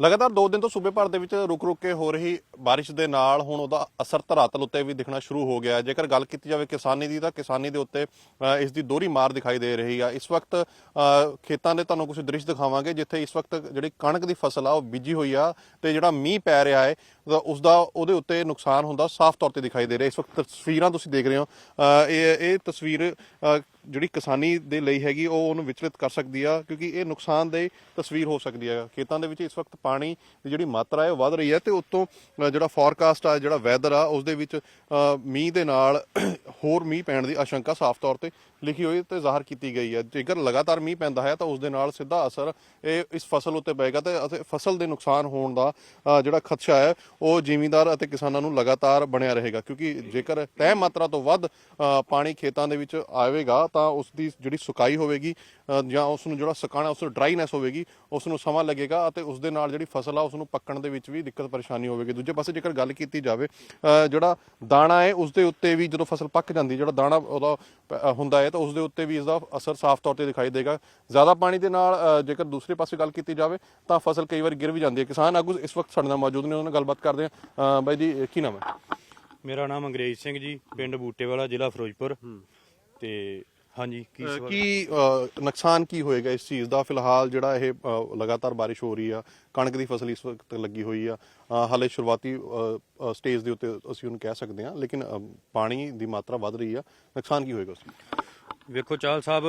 ਲਗਾਤਾਰ 2 ਦਿਨ ਤੋਂ ਸੂਬੇ ਭਰ ਦੇ ਵਿੱਚ ਰੁਕ-ਰੁਕ ਕੇ ਹੋ ਰਹੀ ਬਾਰਿਸ਼ ਦੇ ਨਾਲ ਹੁਣ ਉਹਦਾ ਅਸਰ ਧਰਾਤਲ ਉੱਤੇ ਵੀ ਦਿਖਣਾ ਸ਼ੁਰੂ ਹੋ ਗਿਆ ਜੇਕਰ ਗੱਲ ਕੀਤੀ ਜਾਵੇ ਕਿਸਾਨੀ ਦੀ ਤਾਂ ਕਿਸਾਨੀ ਦੇ ਉੱਤੇ ਇਸ ਦੀ ਦੋਹਰੀ ਮਾਰ ਦਿਖਾਈ ਦੇ ਰਹੀ ਆ। ਇਸ ਵਕਤ ਖੇਤਾਂ ਦੇ ਤੁਹਾਨੂੰ ਕੁਝ ਦ੍ਰਿਸ਼ ਦਿਖਾਵਾਂਗੇ, ਜਿੱਥੇ ਇਸ ਵਕਤ ਜਿਹੜੀ ਕਣਕ ਦੀ ਫਸਲ ਆ ਉਹ ਬੀਜੀ ਹੋਈ ਆ ਤੇ ਜਿਹੜਾ ਮੀਂਹ ਪੈ ਰਿਹਾ ਹੈ, ਤਾਂ ਉਸ ਦਾ ਉਹਦੇ ਉੱਤੇ ਨੁਕਸਾਨ ਹੁੰਦਾ ਸਾਫ਼ ਤੌਰ ਤੇ ਦਿਖਾਈ ਦੇ ਰਿਹਾ। ਇਸ ਵਕਤ ਤਸਵੀਰਾਂ ਤੁਸੀਂ ਦੇਖ ਰਹੇ ਹੋ। ਇਹ ਇਹ ਤਸਵੀਰ ਜਿਹੜੀ ਕਿਸਾਨੀ ਦੇ ਲਈ ਹੈਗੀ, ਉਹ ਉਹਨੂੰ ਵਿਚਲਿਤ ਕਰ ਸਕਦੀ ਆ, ਕਿਉਂਕਿ ਇਹ ਨੁਕਸਾਨਦੇਹ ਤਸਵੀਰ ਹੋ ਸਕਦੀ ਹੈ ਖੇਤਾਂ ਦੇ ਵਿੱਚ ਇਸ ਵਕਤ ਪਾਣੀ ਦੀ ਜਿਹੜੀ ਮਾਤਰਾ ਹੈ, ਉਹ ਵੱਧ ਰਹੀ ਹੈ ਤੇ ਉਤੋਂ ਜਿਹੜਾ ਫੋਰਕਾਸਟ ਆ, ਜਿਹੜਾ ਵੈਦਰ ਆ, ਉਸ ਦੇ ਵਿੱਚ ਮੀਂਹ ਦੇ ਨਾਲ ਹੋਰ ਮੀਂਹ ਪੈਣ ਦੀ ਆਸ਼ੰਕਾ ਸਾਫ਼ ਤੌਰ ਤੇ ਲਿਖੀ ਹੋਈ ਤੇ ਜ਼ਾਹਰ ਕੀਤੀ ਗਈ ਹੈ। ਜੇਕਰ ਲਗਾਤਾਰ ਮੀਂਹ ਪੈਂਦਾ ਹੈ ਤਾਂ ਉਸ ਦੇ ਨਾਲ ਸਿੱਧਾ ਅਸਰ ਇਹ ਇਸ ਫਸਲ ਉੱਤੇ ਪਏਗਾ ਤੇ ਅਤੇ ਫਸਲ ਦੇ ਨੁਕਸਾਨ ਹੋਣ ਦਾ ਜਿਹੜਾ ਖਦਸ਼ਾ ਹੈ, ਉਹ ਜ਼ਿਮੀਂਦਾਰ ਅਤੇ ਕਿਸਾਨਾਂ ਨੂੰ ਲਗਾਤਾਰ ਬਣਿਆ ਰਹੇਗਾ। ਕਿਉਂਕਿ ਜੇਕਰ ਤੈਅ ਮਾਤਰਾ ਤੋਂ ਵੱਧ ਪਾਣੀ ਖੇਤਾਂ ਦੇ ਵਿੱਚ ਆਵੇਗਾ ਤਾਂ ਉਸ ਦੀ ਜਿਹੜੀ ਸੁਕਾਈ ਹੋਵੇਗੀ ਜਾਂ ਉਸ ਨੂੰ ਜਿਹੜਾ ਸੁਕਾਣਾ ਉਸ ਨੂੰ ਡਰਾਈਨੈਸ ਹੋਵੇਗੀ, ਉਸ ਨੂੰ ਸਮਾਂ ਲੱਗੇਗਾ ਅਤੇ ਉਸ ਦੇ ਨਾਲ ਜਿਹੜੀ ਫਸਲ ਆ, ਉਸ ਨੂੰ ਪੱਕਣ ਦੇ ਵਿੱਚ ਵੀ ਦਿੱਕਤ ਪਰੇਸ਼ਾਨੀ ਹੋਵੇਗੀ। ਦੂਜੇ ਪਾਸੇ ਜੇਕਰ ਗੱਲ ਕੀਤੀ ਜਾਵੇ ਜਿਹੜਾ ਦਾਣਾ ਹੈ, ਉਸ ਦੇ ਉੱਤੇ ਵੀ ਜਦੋਂ ਫਸਲ ਪੱਕ ਜਾਂਦੀ ਜਿਹੜਾ ਦਾਣਾ ਉਹਦਾ ਹੁੰਦਾ ਹੈ ਤਾਂ ਉਸ ਦੇ ਉੱਤੇ ਵੀ ਇਸ ਦਾ ਅਸਰ ਸਾਫ਼ ਤੌਰ ਤੇ ਦਿਖਾਈ ਦੇਗਾ। ਜ਼ਿਆਦਾ ਪਾਣੀ ਦੇ ਨਾਲ ਜੇਕਰ ਦੂਸਰੇ ਪਾਸੇ ਗੱਲ ਕੀਤੀ ਜਾਵੇ ਤਾਂ ਫਸਲ ਕਈ ਵਾਰ ਗਿਰ ਵੀ ਜਾਂਦੀ ਹੈ। ਕਿਸਾਨ ਆਗੂ ਇਸ ਵਕਤ ਸਾਡੇ ਨਾਲ ਮੌਜੂਦ ਨੇ ਉਹਨਾਂ ਨਾਲ ਗੱਲਬਾਤ ਕਰਦੇ ਅ, ਬਾਈ ਜੀ ਕੀ ਨਾਮ ਹੈ? ਮੇਰਾ ਨਾਮ ਅੰਗਰੇਜ਼ ਸਿੰਘ ਜੀ ਪਿੰਡ ਬੂਟੇਵਾਲਾ ਜ਼ਿਲ੍ਹਾ ਫਿਰੋਜ਼ਪੁਰ। ਤੇ ਹਾਂਜੀ ਕੀ ਸਵਾਲ? ਕੀ ਅ, ਨੁਕਸਾਨ ਕੀ ਹੋਏਗਾ ਇਸ ਚੀਜ਼ ਦਾ? ਫਿਲਹਾਲ ਜਿਹੜਾ ਇਹ ਅ, ਲਗਾਤਾਰ ਬਾਰਿਸ਼ ਹੋ ਰਹੀ ਆ ਕਣਕ ਦੀ ਫਸਲ ਇਸ ਵਕਤ ਲੱਗੀ ਹੋਈ ਆ ਅ, ਹਾਲੇ ਸ਼ੁਰੂਆਤੀ ਸਟੇਜ ਦੇ ਉੱਤੇ ਅਸੀਂ ਉਹਨੂੰ ਕਹਿ ਸਕਦੇ ਹਾਂ ਲੇਕਿਨ ਅ, ਪਾਣੀ ਦੀ ਮਾਤਰਾ ਵੱਧ ਰਹੀ ਆ। ਨੁਕਸਾਨ ਕੀ ਹੋਏਗਾ ਉਸ ਵੇਖੋ ਚਾਲ ਸਾਹਿਬ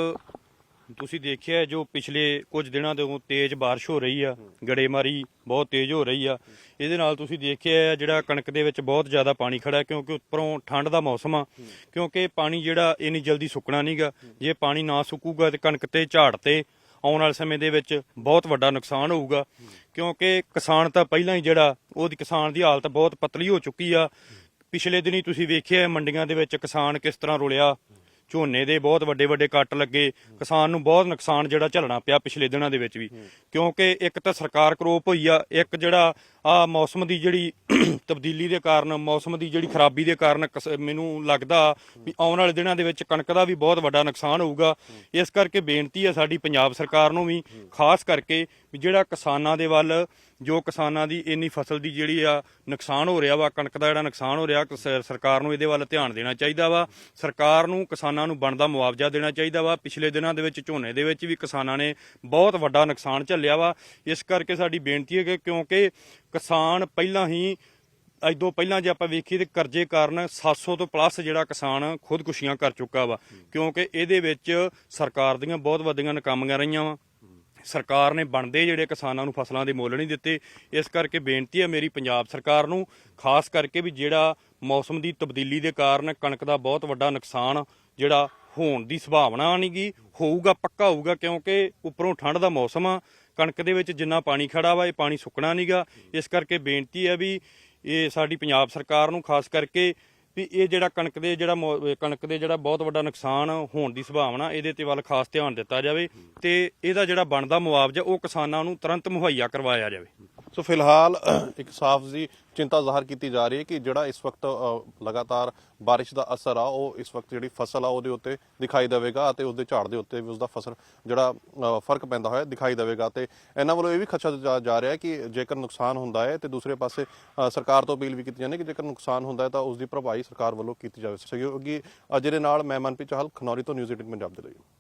ਤੁਸੀਂ ਦੇਖਿਆ ਜੋ ਪਿਛਲੇ ਕੁਝ ਦਿਨਾਂ ਤੋਂ ਤੇਜ਼ ਬਾਰਿਸ਼ ਹੋ ਰਹੀ ਆ, ਗੜੇਮਾਰੀ ਬਹੁਤ ਤੇਜ਼ ਹੋ ਰਹੀ ਆ। ਇਹਦੇ ਨਾਲ ਤੁਸੀਂ ਦੇਖਿਆ ਹੈ ਜਿਹੜਾ ਕਣਕ ਦੇ ਵਿੱਚ ਬਹੁਤ ਜ਼ਿਆਦਾ ਪਾਣੀ ਖੜਾ ਕਿਉਂਕਿ ਉੱਪਰੋਂ ਠੰਡ ਦਾ ਮੌਸਮ ਆ, ਕਿਉਂਕਿ ਪਾਣੀ ਜਿਹੜਾ ਇੰਨੀ ਜਲਦੀ ਸੁੱਕਣਾ ਨਹੀਂਗਾ ਜੇ ਪਾਣੀ ਨਾ ਸੁੱਕੂਗਾ ਤੇ ਕਣਕ ਤੇ ਝਾੜ ਤੇ ਆਉਣ ਵਾਲੇ ਸਮੇਂ ਦੇ ਵਿੱਚ ਬਹੁਤ ਵੱਡਾ ਨੁਕਸਾਨ ਹੋਊਗਾ, ਕਿਉਂਕਿ ਕਿਸਾਨ ਤਾਂ ਪਹਿਲਾਂ ਹੀ ਜਿਹੜਾ, ਉਹਦੀ ਕਿਸਾਨ ਦੀ ਹਾਲਤ ਬਹੁਤ ਪਤਲੀ ਹੋ ਚੁੱਕੀ ਆ। ਪਿਛਲੇ ਦਿਨੀ ਤੁਸੀਂ ਵੇਖਿਆ ਹੈ ਮੰਡੀਆਂ ਦੇ ਵਿੱਚ ਕਿਸਾਨ ਕਿਸ ਤਰ੍ਹਾਂ ਰੁਲਿਆ ਝੋਨੇ ਦੇ ਬਹੁਤ ਵੱਡੇ ਵੱਡੇ ਕੱਟ ਲੱਗੇ ਕਿਸਾਨ ਨੂੰ ਬਹੁਤ ਨੁਕਸਾਨ ਜਿਹੜਾ ਝੱਲਣਾ ਪਿਆ ਪਿਛਲੇ ਦਿਨਾਂ ਦੇ ਵਿੱਚ ਵੀ। ਕਿਉਂਕਿ ਇੱਕ ਤਾਂ ਸਰਕਾਰ ਕਰੋਪ ਹੋਈ ਆ ਇੱਕ ਜਿਹੜਾ ਆ ਮੌਸਮ ਦੀ ਜਿਹੜੀ ਤਬਦੀਲੀ ਦੇ ਕਾਰਨ, ਮੌਸਮ ਦੀ ਜਿਹੜੀ ਖਰਾਬੀ ਦੇ ਕਾਰਨ ਕਿਸ- ਮੈਨੂੰ ਲੱਗਦਾ ਵੀ ਆਉਣ ਵਾਲੇ ਦਿਨਾਂ ਦੇ ਵਿੱਚ ਕਣਕ ਦਾ ਵੀ ਬਹੁਤ ਵੱਡਾ ਨੁਕਸਾਨ ਹੋਊਗਾ। ਇਸ ਕਰਕੇ ਬੇਨਤੀ ਹੈ ਸਾਡੀ ਪੰਜਾਬ ਸਰਕਾਰ ਨੂੰ ਵੀ, ਖਾਸ ਕਰਕੇ ਵੀ ਜਿਹੜਾ ਕਿਸਾਨਾਂ ਦੇ ਵੱਲ, ਜੋ ਕਿਸਾਨਾਂ ਦੀ ਇੰਨੀ ਫਸਲ ਦੀ ਜਿਹੜੀ ਆ ਨੁਕਸਾਨ ਹੋ ਰਿਹਾ ਵਾ, ਕਣਕ ਦਾ ਜਿਹੜਾ ਨੁਕਸਾਨ ਹੋ ਰਿਹਾ ਸਰਕਾਰ ਨੂੰ ਇਹਦੇ ਵੱਲ ਧਿਆਨ ਦੇਣਾ ਚਾਹੀਦਾ ਵਾ। ਸਰਕਾਰ ਨੂੰ, ਕਿਸਾਨਾਂ ਨੂੰ ਬਣਦਾ ਮੁਆਵਜ਼ਾ ਦੇਣਾ ਚਾਹੀਦਾ ਵਾ। ਪਿਛਲੇ ਦਿਨਾਂ ਦੇ ਵਿੱਚ, ਝੋਨੇ ਦੇ ਵਿੱਚ ਵੀ ਕਿਸਾਨਾਂ ਨੇ ਬਹੁਤ ਵੱਡਾ ਨੁਕਸਾਨ ਝੱਲਿਆ ਵਾ। ਇਸ ਕਰਕੇ ਸਾਡੀ ਬੇਨਤੀ ਹੈ ਕਿ ਕਿਉਂਕਿ ਕਿਸਾਨ ਪਹਿਲਾਂ ਹੀ ਅਜਦੋਂ ਪਹਿਲਾਂ ਜੇ ਆਪਾਂ ਵੇਖੀਏ ਤੇ ਕਰਜ਼ੇ ਕਾਰਨ 700 ਤੋਂ ਪਲੱਸ ਜਿਹੜਾ ਕਿਸਾਨ ਖੁਦਕੁਸ਼ੀਆਂ ਕਰ ਚੁੱਕਾ ਵਾ। ਕਿਉਂਕਿ ਇਹਦੇ ਵਿੱਚ ਸਰਕਾਰ ਦੀਆਂ ਬਹੁਤ ਵੱਡੀਆਂ ਨਕਾਮੀਆਂ ਰਹੀਆਂ ਵਾ। ਸਰਕਾਰ ਨੇ ਬਣਦੇ ਜਿਹੜੇ ਕਿਸਾਨਾਂ ਨੂੰ ਫਸਲਾਂ ਦੇ ਮੁੱਲ ਨਹੀਂ ਦਿੱਤੇ। ਇਸ ਕਰਕੇ ਬੇਨਤੀ ਹੈ ਮੇਰੀ ਪੰਜਾਬ ਸਰਕਾਰ ਨੂੰ, ਖਾਸ ਕਰਕੇ ਵੀ ਜਿਹੜਾ ਮੌਸਮ ਦੀ ਤਬਦੀਲੀ ਦੇ ਕਾਰਨ ਕਣਕ ਦਾ ਬਹੁਤ ਵੱਡਾ ਨੁਕਸਾਨ ਜਿਹੜਾ ਹੋਣ ਦੀ ਸੰਭਾਵਨਾ ਨਹੀਂਗੀ ਹੋਊਗਾ, ਪੱਕਾ ਹੋਊਗਾ ਕਿਉਂਕਿ ਉੱਪਰੋਂ ਠੰਡ ਦਾ ਮੌਸਮ ਆ। ਕਣਕ ਦੇ ਵਿੱਚ ਜਿੰਨਾ ਪਾਣੀ ਖੜਾ ਵਾ, ਇਹ ਪਾਣੀ ਸੁੱਕਣਾ ਨਹੀਂਗਾ ਇਸ ਕਰਕੇ ਬੇਨਤੀ ਹੈ ਵੀ ਇਹ ਸਾਡੀ ਪੰਜਾਬ ਸਰਕਾਰ ਨੂੰ, ਖਾਸ ਕਰਕੇ ਵੀ ਇਹ ਜਿਹੜਾ ਕਣਕ ਦੇ, ਜਿਹੜਾ ਮੌ- ਕਣਕ ਦੇ ਜਿਹੜਾ ਬਹੁਤ ਵੱਡਾ ਨੁਕਸਾਨ ਹੋਣ ਦੀ ਸੰਭਾਵਨਾ, ਇਹਦੇ ਤੇ ਵੱਲ ਖਾਸ ਧਿਆਨ ਦਿੱਤਾ ਜਾਵੇ ਤੇ ਇਹਦਾ ਜਿਹੜਾ ਬਣਦਾ ਮੁਆਵਜ਼ਾ, ਉਹ ਕਿਸਾਨਾਂ ਨੂੰ ਤੁਰੰਤ ਮੁਹੱਈਆ ਕਰਵਾਇਆ ਜਾਵੇ। ਸੋ ਫਿਲਹਾਲ ਇੱਕ ਸਾਫ਼ ਜੀ ਚਿੰਤਾ ਜ਼ਾਹਰ ਕੀਤੀ ਜਾ ਰਹੀ ਹੈ ਕਿ ਜਿਹੜਾ ਇਸ ਵਕਤ ਲਗਾਤਾਰ ਬਾਰਿਸ਼ ਦਾ ਅਸਰ ਆ, ਉਹ ਇਸ ਵਕਤ ਜਿਹੜੀ ਫਸਲ ਆ, ਉਹਦੇ ਉੱਤੇ ਦਿਖਾਈ ਦੇਵੇਗਾ ਅਤੇ ਉਸਦੇ ਝਾੜ ਦੇ ਉੱਤੇ ਵੀ ਉਸਦਾ ਫਸਲ ਜਿਹੜਾ ਫ਼ਰਕ ਪੈਂਦਾ ਹੋਇਆ ਦਿਖਾਈ ਦੇਵੇਗਾ ਤੇ ਇਹਨਾਂ ਵੱਲੋਂ ਇਹ ਵੀ ਖਦਸ਼ਾ ਜਾ- ਜਾ ਰਿਹਾ ਹੈ ਕਿ ਜੇਕਰ ਨੁਕਸਾਨ ਹੁੰਦਾ ਹੈ ਤੇ ਦੂਸਰੇ ਪਾਸੇ ਸਰਕਾਰ ਤੋਂ ਅਪੀਲ ਵੀ ਕੀਤੀ ਜਾਂਦੀ ਹੈ ਕਿ ਜੇਕਰ ਨੁਕਸਾਨ ਹੁੰਦਾ ਹੈ ਤਾਂ ਉਸ ਦੀ ਭਰਪਾਈ ਸਰਕਾਰ ਵੱਲੋਂ ਕੀਤੀ ਜਾਵੇ। ਸਹਿਯੋਗੀ ਅਜੇ ਦੇ ਨਾਲ ਮੈਂ ਮਨਪ੍ਰੀਤ ਚਾਹਲ, ਖਨੌਰੀ ਤੋਂ ਨਿਊਜ਼ 18 ਪੰਜਾਬ ਦੇ ਲਈ।